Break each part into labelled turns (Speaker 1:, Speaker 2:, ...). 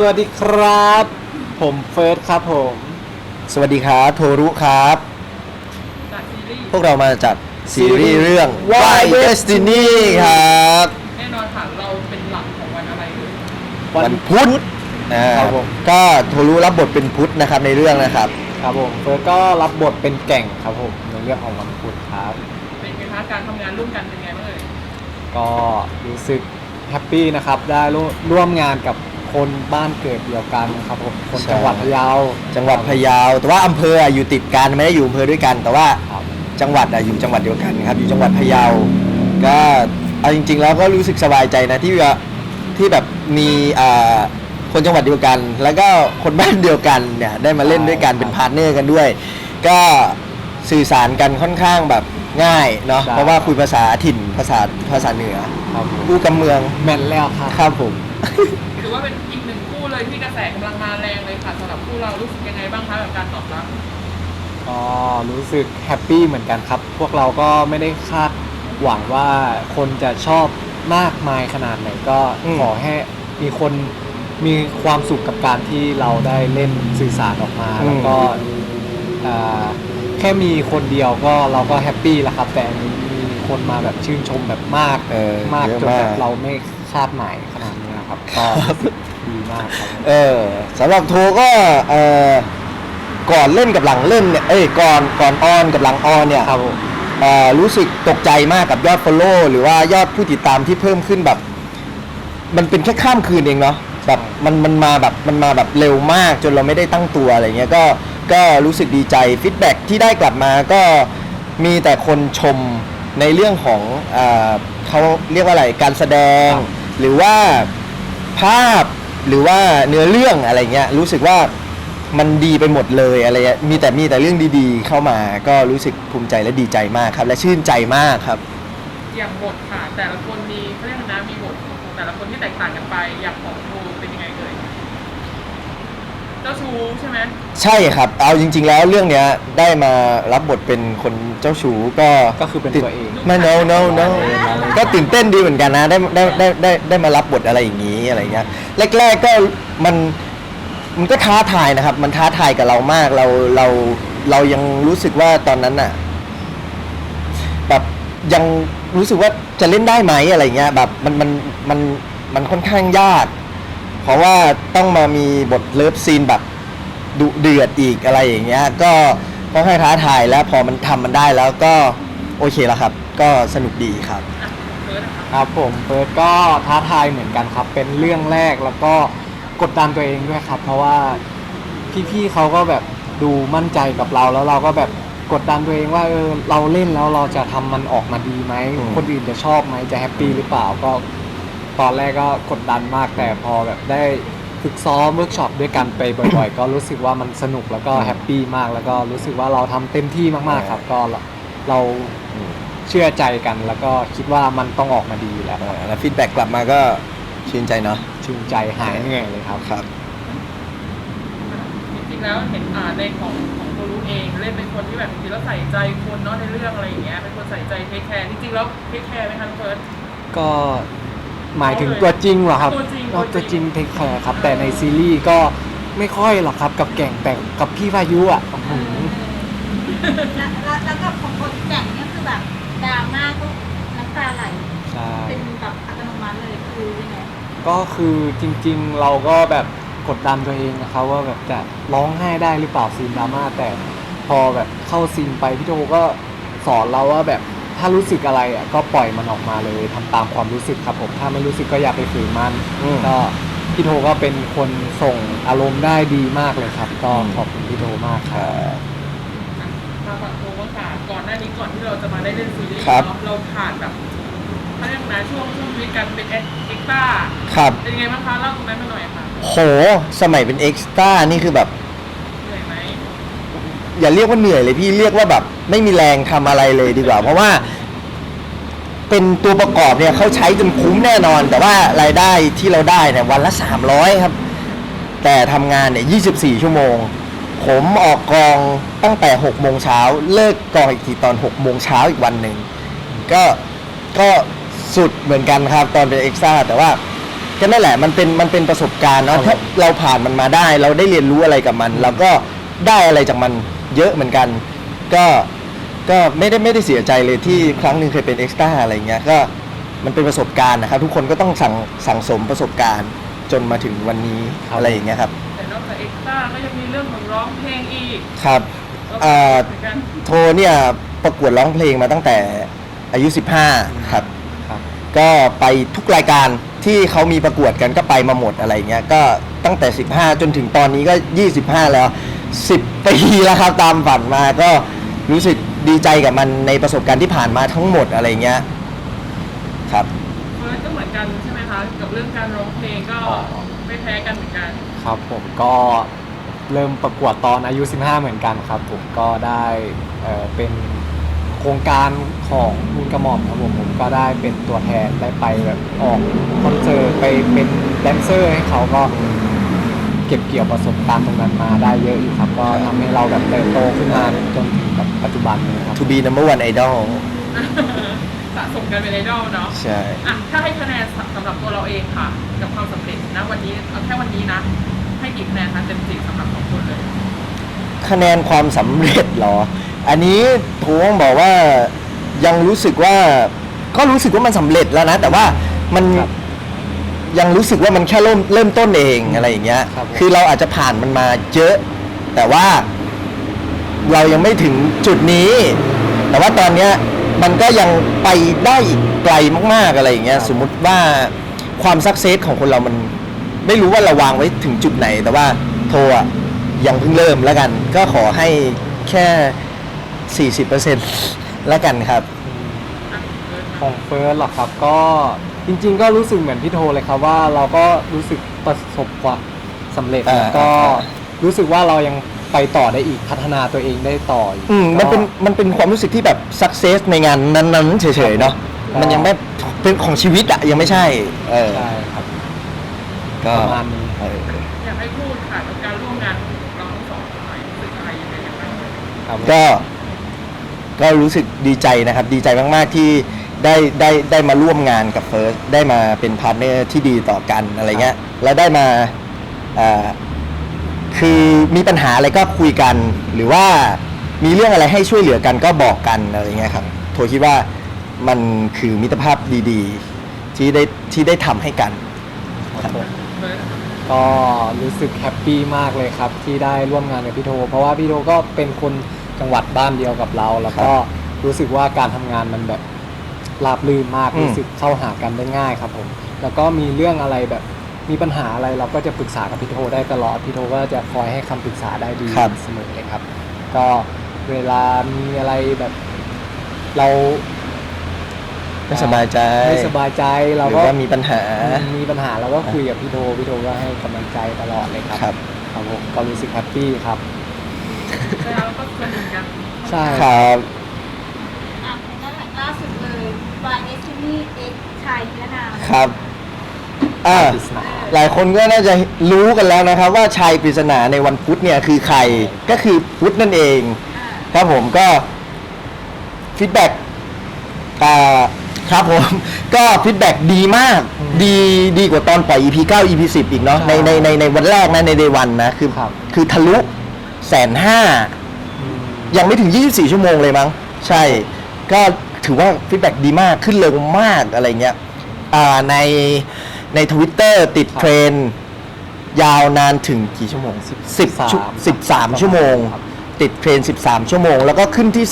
Speaker 1: สวัสดีครับ ผมเฟิร์สครับผม
Speaker 2: สวัสดีครับโทรุครับ
Speaker 3: จากซีรีส์
Speaker 2: พวกเรามาจากซีรีส์เรื่อง
Speaker 1: Why
Speaker 2: Why Destiny ครับ
Speaker 3: แน่นอนค่ะเราเป็นหลักของวันอะไรเลย
Speaker 2: วันพุธอ่า
Speaker 1: ครับผม
Speaker 2: ก็โทรุรับบทเป็นพุธนะครับในเรื่องนะครับ
Speaker 1: ครับผมเฟิร์สก็รับบทเป็นแก่งครับผมในเรื่องของวันพุธครับ
Speaker 3: เป็นไงคะการทำงานร่วมกันเป็นไงบ้างเอ่ย
Speaker 1: ก็รู้สึกแฮปปี้นะครับ ได้ร่วมร่วมงานกับ คนบ้านเกิดเดียวกันครับผมคน
Speaker 2: ใช่
Speaker 1: จังหวัดพะเยา
Speaker 2: จังหวัดพะเยา แต่ว่าอำเภออะอยู่ติดกันไม่ได้อยู่อำเภอด้วยกัน แต่ว่า
Speaker 1: ครับ
Speaker 2: จังหวัดอะอยู่จังหวัดเดียวกันครับ อยู่จังหวัดพะเยา ก็เอาจริง ๆ แล้วก็รู้สึกสบายใจนะที่ว่าที่แบบมีอ่าคนจังหวัดเดียวกัน แล้วก็คนบ้านเดียวกันเนี่ยได้มาเล่นด้วยกันเป็นพาร์ทเนอร์กันด้วย ก็สื่อสารกันค่อนข้างแบบง่ายเนาะ
Speaker 1: ใช่
Speaker 2: เพราะว่าคุยภาษาถิ่นภาษาภาษาเหนือ
Speaker 1: ครับผม
Speaker 2: กู้กำเมือง
Speaker 1: แมนแล้วครับ
Speaker 2: ครับผม
Speaker 3: ถือ ว่าเป็นอีกหนึ่งคู่เลยที่กระแสกำลังมาแรงเลยค่ะสำหรับคู่เรารู้สึกยังไงบ้างคะกับการตอบรับ
Speaker 1: ก็รู้สึกแฮปปี้เหมือนกันครับ พวกเราก็ไม่ได้คาดหวังว่าคนจะชอบมากมายขนาดไหนก็
Speaker 2: อืม
Speaker 1: ขอให้มีคนมีความสุขกับการที่เราได้เล่นสื่อสารออกมา แล้วก็อ่าแค่มีคนเดียวก็เราก็แฮปปี้แล้วครับแต่อันนี้มีคนมาแบบชื่นชมแบบมาก
Speaker 2: เออ
Speaker 1: มาก
Speaker 2: เยอะ
Speaker 1: จน
Speaker 2: มา
Speaker 1: แบ
Speaker 2: ก
Speaker 1: บเราไม่คาดหมายขนาดนี้นะครับ ก็รู้สึกดีมากครับ
Speaker 2: เออสำหรับโทก็เออก่อนเล่นกับหลังเล่นเนี่ยเอ้ยก่อนก่อนออนกับหลังออนเนี่ย
Speaker 1: ครับผม
Speaker 2: เอ่อรู้สึกตกใจมากกับยอด Follow หรือว่ายอดผู้ติดตามที่เพิ่มขึ้นแบบ มันเป็นแค่ข้ามคืนเองเนาะแบบมันมันมาแบบมันมาแบบเร็วมากจนเราไม่ได้ตั้งตัวอะไรเงี้ยก็ก็รู้สึกดีใจฟีดแบ็ที่ได้กลับมาก็มีแต่คนชมในเรื่องของอาเขาเรียกว่าอะไรการแสดง
Speaker 1: ครับ
Speaker 2: หรือว่า ภาพหรือว่าเนื้อเรื่องอะไรเงี้ยรู้สึกว่ามันดีไปหมดเลยอะไรเงี้ยมีแต่มีแต่เรื่องดีๆ เข้ามาก็รู้สึกภูมิใจและดีใจมากครับ และชื่นใจมากครับ
Speaker 3: อย่างบทค่ะแต่ละคนมีเขาเรียกนะมีบทของแต่ละคนที่แตกต่างกันไปอย่างของ จ้าชู้ใช่ไหม
Speaker 2: ใช่ครับ เอาจริง ๆ แล้วเรื่องเนี้ยได้มารับบทเป็นคนเจ้าชู้ก็
Speaker 1: ก็คือเป็น
Speaker 2: ตื่
Speaker 1: ตัวเอง
Speaker 2: ไม่ no no no ก็ตื่นเต้นดีเหมือนกันนะได้ได้ได้ได้ได้มารับบทอะไรอย่างนี้อะไรเงี้ยแรกๆก็มันมันก็ท้าทายนะครับ มันท้าทายกับเรามากเราเราเรายังรู้สึกว่าตอนนั้นอะแบบยังรู้สึกว่าจะเล่นได้ไหมอะไรเงี้ยแบบมันมันมันมันค่อนข้างยากเพ ราะว่าต้องมามีบทเลิฟซีนแบบดุเดือดอีกอะไรอย่างเงี้ยก็ค่อนข้างท้าทายแล้วพอมันทำมันได้แล้วก็โอเคแล้วครับ ก็สนุกดีครับ
Speaker 3: อะเฟิร์สนะคะ
Speaker 1: ครับผมเฟิร์สก็ท้าทายเหมือนกันครับ เป็นเรื่องแรกแล้วก็กดดันตัวเองด้วยครับ เพราะว่าพี่ๆเขาก็แบบดูมั่นใจกับเราแล้วเราก็แบบกดดันตัวเองว่าเออเราเล่นแล้วเราจะทำมันออกมาดีไหม
Speaker 2: อืม
Speaker 1: คนอื่นจะชอบไหมจะแฮปปี้หรือเปล่าก็ ตอนแรกก็กดดันมากแต่พอแบบได้ฝึกซ้อมเวิร์กช็อปด้วยกันไปบ่อยๆ ก็รู้สึกว่ามันสนุกแล้วก็แฮปปี้มากแล้วก็รู้สึกว่าเราทำเต็มที่มากๆครับ ก็เราเชื่อใจกัน แล้วก็คิดว่ามันต้องออกมาดีอยู่แล้ว
Speaker 2: อ่าแล้วฟีดแบ็กกลับมาก็ชื่นใจเนาะ
Speaker 1: ชื่นใจหายเหนื่อยเลยครับ
Speaker 2: ครับ
Speaker 3: จริงๆแล้วเห็นอ่าในของของโทรู้เองเล่นเป็นคนที่แบบจริงๆแล้วใส่ใจคนเนาะในเรื่องอะไรอย่างเงี้ยเป็นคนใส่ใจเทคแคร์จริงๆแล้วเทคแคร์ไหมคะเฟิร์ส
Speaker 1: ก็ หมายถึงตัวจริงเหรอครับ
Speaker 3: ตัวจริง
Speaker 1: ก็
Speaker 3: ตั
Speaker 1: ตัวว
Speaker 3: จ
Speaker 1: จ
Speaker 3: ริ
Speaker 1: ริ
Speaker 3: ง
Speaker 1: งเทคแคร์ครับ แต่ในซีรีส์ก็ไม่ค่อยหรอกครับกับแก่งแต่กับพี่พายุอะอื้อหือ
Speaker 4: แล้วแล้วแล้วกับของคนแต่งเนี่ยคือแบบดราม่าก็น้ำตาไหล
Speaker 1: ใช่
Speaker 4: เป็นแบบอัตโนมัติเลยคือยังไง
Speaker 1: ก็คือจริงๆเราก็แบบกดดันตัวเองนะครับว่าแบบจะร้องไห้ได้หรือเปล่าซีนดราม่าแต่พอแบบเข้าซีนไปพี่โจก็สอนเราว่าแบบ ถ้ารู้สึกอะไรอะก็ปล่อยมันออกมาเลยทำตามความรู้สึกครับผมถ้าไม่รู้สึกก็อย่าไปฝืนมัน
Speaker 2: อืม
Speaker 1: ก็พี่โทก็เป็นคนส่งอารมณ์ได้ดีมากเลยครับ ก็ขอบคุณพี่โทมากครับ
Speaker 3: มาฝั่งโทว่าค่ะก่อนหน้านี้ก่อนที่เราจะมาได้เล่นซีรีส์
Speaker 2: ครับ
Speaker 3: เนาะเราผ่านแบบเขาเรียกนะช่วงช่วงชีวิตการเป็นเอ็กซ์ต้า
Speaker 2: ครับ
Speaker 3: เป็นยังไงบ้างคะเล่าตรงนั้นมาหน่อยค่ะ
Speaker 2: โห สมัยเป็นเอ็กซ์ต้านี่คือแบบ
Speaker 3: เหนื่อยไหม
Speaker 2: อย่าเรียกว่าเหนื่อยเลยพี่เรียกว่าแบบไม่มีแรงทำอะไรเลยดีกว่า เพราะว่า เป็นตัวประกอบเนี่ยเขาใช้จนคุ้มแน่นอน แต่ว่ารายได้ที่เราได้เนี่ยวันละ 300 ครับ แต่ทำงานเนี่ย24 ชั่วโมง ผมออกกองตั้งแต่6โมงเช้าเลิกกองอีกทีตอน6โมงเช้าอีกวันหนึ่งก็ก็สุดเหมือนกันครับ ตอนเป็นเอ็กซ์ต้าแต่ว่าก็นั่นแหละมันเป็นมันเป็นประสบการณ์เนาะ
Speaker 1: ครั
Speaker 2: ถ้าเราผ่านมันมาได้ เราได้เรียนรู้อะไรกับมัน เราก็ได้อะไรจากมัน เยอะเหมือนกัน ก็ก็ไม่ได้ไม่ได้เสียใจเลยที่ครั้งหนึ่งเคยเป็นเอ็กซ์ต้าอะไรเงี้ยก็มันเป็นประสบการณ์นะครับทุกคนก็ต้องสั่งสั่งสมประสบการณ์จนมาถึงวันนี้
Speaker 1: ครับ
Speaker 2: อะไรอย่างเงี้ยครับ
Speaker 3: แต่นอกจากเอ็กซ์ต้าก็ยังมีเรื่องของร้องเพลงอีก
Speaker 2: ครับ
Speaker 3: ก็
Speaker 2: อ่า
Speaker 3: เหมือนกัน
Speaker 2: โทเนี่ยประกวดร้องเพลงมาตั้งแต่อายุ 15 ครับ
Speaker 1: ครับ
Speaker 2: ก็ไปทุกรายการที่เขามีประกวดกันก็ไปมาหมดอะไรเงี้ยก็ตั้งแต่ 15 จนถึงตอนนี้ก็ 25 แล้ว 10 ปีแล้วครับตามฝันมาก็รู้สึกดีใจกับมันในประสบการณ์ที่ผ่านมาทั้งหมดอะไรเงี้ยครับ
Speaker 3: เฟิร์สก็เหมือนกันใช่ไหมคะ กับเรื่องการร้องเพลงก็
Speaker 1: อ๋อ
Speaker 3: ไม่แพ้กันเหมือนกัน
Speaker 1: ครับผมก็เริ่มประกวดตอนอายุ 15 เหมือนกันครับ ผมก็ได้เอ่อเป็นโครงการของมูลกระหม่อมครับผมผมก็ได้เป็นตัวแทนได้ไปแบบออกคอนเสิร์ตไปเป็นแดนเซอร์ให้เขาก็ เก็บเกี่ยวประสบการณ์ตรงนั้นมาได้เยอะอยู่ครับก็ทำให้เราแบบเติบโตขึ้นมาจนถึงแบบปัจจุบันนี้ครับ
Speaker 2: To be number one idol
Speaker 3: สะสมกันเป็นไอดอลเนาะ
Speaker 2: ใช่
Speaker 3: อะถ้าให้คะแนนสำหรับตัวเราเองค่ะ กับความสำเร็จนะวันนี้เอาแค่วันนี้นะ ให้กี่คะแนนคะเต็มสิบสำหรับสองคนเลย
Speaker 2: คะแนนความสำเร็จเหรอ อันนี้ผมต้องบอกว่ายังรู้สึกว่า ก็รู้สึกว่ามันสำเร็จแล้วนะ แต่ว่ามัน
Speaker 1: ครับ
Speaker 2: ยังรู้สึกว่ามันแค่เริ่มเริ่มต้นเองอะไรอย่างเงี้ย
Speaker 1: ครับผม
Speaker 2: คือเราอาจจะผ่านมันมาเยอะ แต่ว่า เรายังไม่ถึงจุดนี้ แต่ว่าตอนเนี้ยมันก็ยังไปได้อีกไกลมาก ๆอะไรอย่างเงี้ย สมมุติว่าความสักเซสของคนเรามัน ไม่รู้ว่าเราวางไว้ถึงจุดไหน แต่ว่าโทรอะยังเพิ่งเริ่มแล้วกัน ก็ขอให้แค่ 40%แล้วกันครับ
Speaker 3: อะเฟิร์ส
Speaker 1: ของเฟิร์สหรอครับก็ จริง ๆ ก็รู้สึกเหมือนพี่โทเลยครับว่าเราก็รู้สึกประสบความสำเร็จ
Speaker 2: อ่า
Speaker 1: แล้วก็
Speaker 2: อ่า
Speaker 1: รู้สึกว่าเรายังไปต่อได้อีกพัฒนาตัวเองได้ต่ออีก
Speaker 2: อืมมันเป็น
Speaker 1: ก็
Speaker 2: มันเป็นความรู้สึกที่แบบสักเซสในงานนั้นๆเฉยๆเนาะ
Speaker 1: ครับ
Speaker 2: มันยังไม่เป็นของชีวิตอะยังไม่ใช่เออ
Speaker 1: ใช่ครับ
Speaker 2: ก็
Speaker 1: ประมาณนี้
Speaker 2: เออ
Speaker 3: อยากให้พูดค่ะกับการร่วมงานของเราทั้งสองคนหน่อยรู้สึกอะไรยังไงกันบ้าง
Speaker 1: ครับ
Speaker 2: ก็ก็รู้สึกดีใจนะครับ ดีใจมากๆที่ ได้ได้ได้มาร่วมงานกับเฟิร์สได้มาเป็นพาร์ทเนอร์ที่ดีต่อกันอะไรเงี้ยแล้วได้มาอ่าคือมีปัญหาอะไรก็คุยกัน หรือว่ามีเรื่องอะไรให้ช่วยเหลือกันก็บอกกันอะไรเงี้ยครับโทคิดว่ามันคือมิตรภาพดีๆ ที่ได้ที่ได้ทำให้กัน
Speaker 1: ครับผม
Speaker 3: เฟิร์ส
Speaker 1: ก็รู้สึกแฮปปี้มากเลยครับที่ได้ร่วมงานกับพี่โท เพราะว่าพี่โทก็เป็นคนจังหวัดบ้านเดียวกับเรา แล้วก็รู้สึกว่าการทำงานมันแบบ ราบรื่นมาก
Speaker 2: อืม
Speaker 1: รู้สึกเข้าหากันได้ง่ายครับผม แล้วก็มีเรื่องอะไรแบบมีปัญหาอะไรเราก็จะปรึกษากับพี่โทได้ตลอดพี่โทก็จะคอยให้คำปรึกษาได้ดี
Speaker 2: ครับ
Speaker 1: เสมอเลยครับ ก็เวลามีอะไรแบบเรา
Speaker 2: ไม่สบายใจ
Speaker 1: ไม่สบายใจ
Speaker 2: ห
Speaker 1: เรา
Speaker 2: รือ
Speaker 1: ก็
Speaker 2: ว่ามีปัญหา
Speaker 1: มีปัญหาเราก็คุยกับพี่โทพี่โทก็ให้กำลังใจตลอดเลยครับ
Speaker 2: ครับ
Speaker 1: ครับผมก็รู้สึกแฮปปี้ครับ
Speaker 3: แล้วก็สนิทกัน
Speaker 1: ใช่
Speaker 2: ครับ
Speaker 4: อะแล้วล่าสุดเลย Y S ที่นี่ X ชายนิรนาม
Speaker 2: ครับอ่า
Speaker 1: ปริศนา
Speaker 2: หลายคนก็น่าจะรู้กันแล้วนะครับว่าชายปริศนาในวันพุธเนี่ยคือใครก็คือพุธนั่นเอง
Speaker 4: อ่า
Speaker 2: ครับผมก็ฟีดแบ็กอ่าครับผม ก็ฟีดแบ็กดีมาก
Speaker 1: อืม
Speaker 2: ดีดีกว่าตอนปล่อย EP 9 EP 10 อีกเนาะใน
Speaker 1: ใช่
Speaker 2: ในในในวันแรกนะในเดวันนะ คือ
Speaker 1: ครับ
Speaker 2: คือทะลุแสนห้า
Speaker 1: อืม
Speaker 2: ยังไม่ถึง 24 ชั่วโมงเลยมั้ง ใช่ ก็ ถือว่าฟีดแบ็กดีมากขึ้นเร็วมากอะไรเงี้ยอ่าในในทวิตเตอร์ติด
Speaker 1: ครับ
Speaker 2: เทรนด์ยาวนานถึงกี่ชั่วโมง10 10ชั่ว
Speaker 1: 13
Speaker 2: 13ชั่วโมง
Speaker 1: ครับ
Speaker 2: ติดเทรนด์13ชั่วโมง แล้วก็ขึ้นที่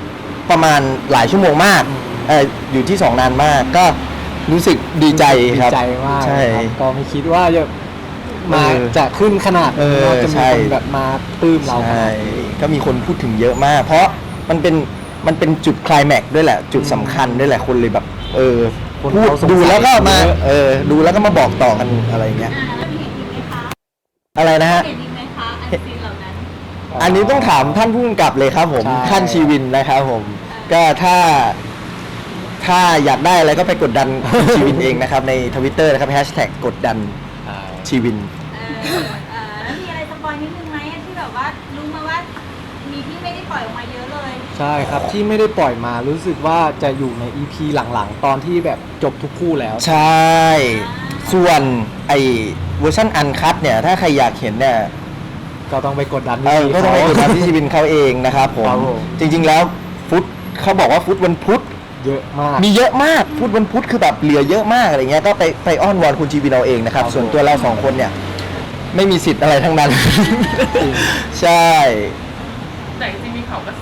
Speaker 2: 2ประมาณหลายชั่วโมงมาก
Speaker 1: อืม
Speaker 2: เอออยู่ที่2นานมาก ก็รู้สึกดีใจครับ
Speaker 1: ดีใจมาก
Speaker 2: ใช่
Speaker 1: ครับก็ไม่คิดว่าจะมา
Speaker 2: เออ
Speaker 1: จะขึ้นขนาด
Speaker 2: เอ
Speaker 1: นี้
Speaker 2: อ
Speaker 1: เราจะ
Speaker 2: ใช่
Speaker 1: มีคนแบบมาปลื้มเราข
Speaker 2: ใช่
Speaker 1: นาดนี้
Speaker 2: ก็มีคนพูดถึงเยอะมาก เพราะมันเป็น มันเป็นจุดไคลายแม็กซ์ด้วยแหละ จุดสำคัญด้วยแหละคนเลยแบบ เออ
Speaker 1: คน
Speaker 2: พูด
Speaker 1: เขาสงสัย
Speaker 2: ดูแล้วก็มา
Speaker 1: เยอะ
Speaker 2: เออ ดูแล้วก็มาบอกต่อกันอะไรอย่างเงี้ย
Speaker 4: อ่าแล้วเห็นอีกไหมคะ
Speaker 2: อะไรนะฮะ
Speaker 4: เห็นอีกไหมคะอันซีนเหล่านั้น
Speaker 2: อันนี้ต้องถามท่านผู้กำกับเลยครับผม
Speaker 1: ใช่
Speaker 2: ท่านชีวินนะครับผม ก็ถ้า ถ้าอยากได้อะไรก็ไปกดดัน ชีวินเองนะครับ ในทวิตเตอร์นะครับแฮชแท็กกดดัน
Speaker 1: อ่า
Speaker 2: ชีวิน
Speaker 4: เออเออแล้วมีอะไรสปอยนิดนึงไหมที่แบบว่ารู้มาว่ามีที่ไม่ได้ปล่อยออกมาเยอะเลย
Speaker 1: ใช่ครับที่ไม่ได้ปล่อยมารู้สึกว่าจะอยู่ใน EP หลังๆ ตอนที่แบบจบทุกคู่แล้ว
Speaker 2: ใช่ ส่วนไอเวอร์ชันอันคัดเนี่ย ถ้าใครอยากเห็นเนี่ย
Speaker 1: ก็ต้องไปกดดัน
Speaker 2: เออ ก็ต้องไปกดดันที่ชีวินเขาเองนะครับผม
Speaker 1: ครับผม
Speaker 2: จริงๆแล้วฟุตเขาบอกว่าฟุตวันพุธ
Speaker 1: เยอะมาก
Speaker 2: มีเยอะมากฟุตวันพุธคือแบบเหลือเยอะมากอะไรเงี้ยก็ไปไปอ้อนวอนคุณชีวินเอาเองนะครับ
Speaker 1: ครับ
Speaker 2: ส่วนตัวเราสองคนเนี่ย ไม่มีสิทธิ์อะไรทั้งนั้น
Speaker 1: จริง
Speaker 2: ใช่
Speaker 3: แต่จริงๆมีข่าวกระสิบ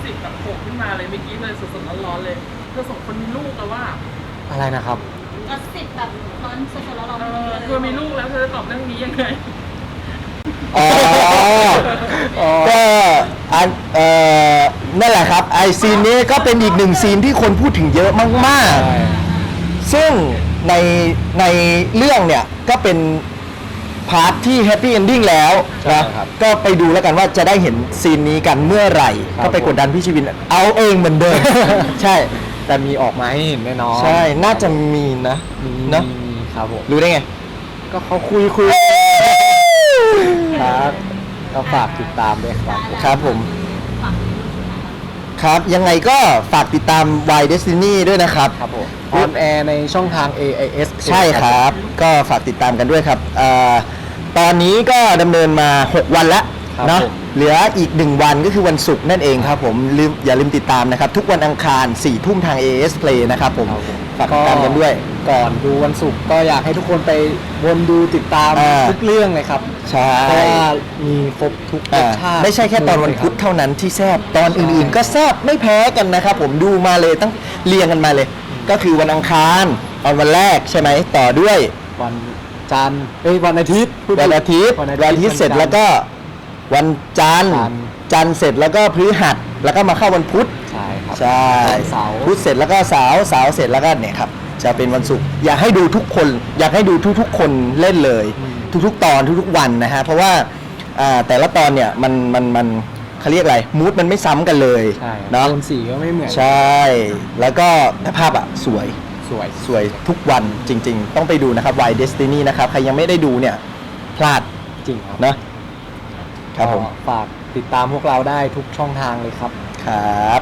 Speaker 3: แบ วว่า
Speaker 1: อะไรนะครับ
Speaker 4: ก็สิบแบบร้อนสดๆร้อน
Speaker 3: เอ
Speaker 4: ๆ
Speaker 3: อ
Speaker 4: เลย
Speaker 3: เธอมีลูกแล้วเธอจะตอบเรื่องนี้ยังไง
Speaker 2: อ๋อ
Speaker 1: อ๋อ
Speaker 2: ก็อันเอ่อนั่นแหละครับไอซีนนี้ก็เป็นอีกหนึ่งซีนที่คนพูดถึงเยอะมาก
Speaker 1: ใช่
Speaker 2: ๆ ซึ่งในในเรื่องเนี่ย ก็เป็นพาร์ทที่แฮปปี้เอนดิ้งแล้ว
Speaker 1: ใช่
Speaker 2: นะ ครับก็ไปดูแล้วกันว่าจะได้เห็นซีนนี้กันเมื่อไหร่
Speaker 1: ครับ
Speaker 2: ก็ไปกดดันพี่ชีวินเอาเองเหมือนเดิม ใช่
Speaker 1: แต่มีออกมาให้เห็นแน่นอน
Speaker 2: ใช่น่าจะมีนะ
Speaker 1: มี
Speaker 2: เนอะ
Speaker 1: มีครับผม
Speaker 2: รู้ได้ไง
Speaker 1: ก็เขาคุยคุยครับก็ฝากติดตามด้วยครับ
Speaker 2: ครับผม ครับ ยังไงก็ฝากติดตาม Y Destiny ด้วยนะครับ
Speaker 1: ครับผมออนแอร์ในช่องทาง AIS
Speaker 2: ใช่ครับ ก็ฝากติดตามกันด้วยครับเอ่อตอนนี้ก็ดำเนินมา 6 วันแล้ว
Speaker 1: ครับ
Speaker 2: เนาะ
Speaker 1: ผม
Speaker 2: เหลืออีก 1 วันก็คือวันศุกร์นั่นเองครับผมลืมอย่าลืมติดตามนะครับ ทุกวันอังคาร4ทุ่มทาง AS Play นะครับผม
Speaker 1: ครับผม
Speaker 2: ฝากติดตามกันด้วย
Speaker 1: ก่อนดูวันศุกร์ก็อยากให้ทุกคนไปวนดูติดตาม
Speaker 2: อ่า
Speaker 1: ทุกเรื่องเลยครับ
Speaker 2: ใช่
Speaker 1: เพราะว่ามีครบทุกร
Speaker 2: อ่า
Speaker 1: สชาติ
Speaker 2: ไม่ใช่แค่ตอนวันพุธเท่านั้นที่แซบตอนอื่นๆ ก็แซบไม่แพ้กันนะครับผมดูมาเลยตั้งเรียงกันมาเลย ก็คือวันอังคารตอนวันแรกใช่ไหมต่อด้วย
Speaker 1: วันจันทร์เอ้ยวันอาทิตย์พูดผิด
Speaker 2: วันอาทิตย์
Speaker 1: วันอา
Speaker 2: วันอาทิตย์เสร็จ
Speaker 1: น
Speaker 2: แล้วก็ วันจันทร์
Speaker 1: จันทร์
Speaker 2: จันทร์เสร็จแล้วก็พฤหัสแล้วก็มาเข้าวันพุธ
Speaker 1: ใช่ครับ
Speaker 2: ใช่
Speaker 1: วันเสาร์
Speaker 2: พุธเสร็จแล้วก็เสาร์เสาร์เสร็จแล้วก็เนี่ยครับ จะเป็นวันศุกร์อยากให้ดูทุกคน อยากให้ดูทุกๆ คนเล่นเลย ทุกๆ ตอนทุกๆวันนะฮะเพราะว่าอ่าแต่ละตอนเนี่ยมันมันมันเขาเรียกอะไรมูดมันไม่ซ้ำกันเลย
Speaker 1: ใช่
Speaker 2: เนาะ
Speaker 1: โทนสีก็ไม่เหมือน
Speaker 2: ใช่ แล้วก็ภาพอะสวย
Speaker 1: สวย
Speaker 2: สวยทุกวันจริง ๆ ต้องไปดูนะครับ Y Destiny นะครับ ใครยังไม่ได้ดูเนี่ย พลาด
Speaker 1: จริงครับ
Speaker 2: นะ ครับผม
Speaker 1: ก็ฝากติดตามพวกเราได้ทุกช่องทางเลยครับ
Speaker 2: ครับ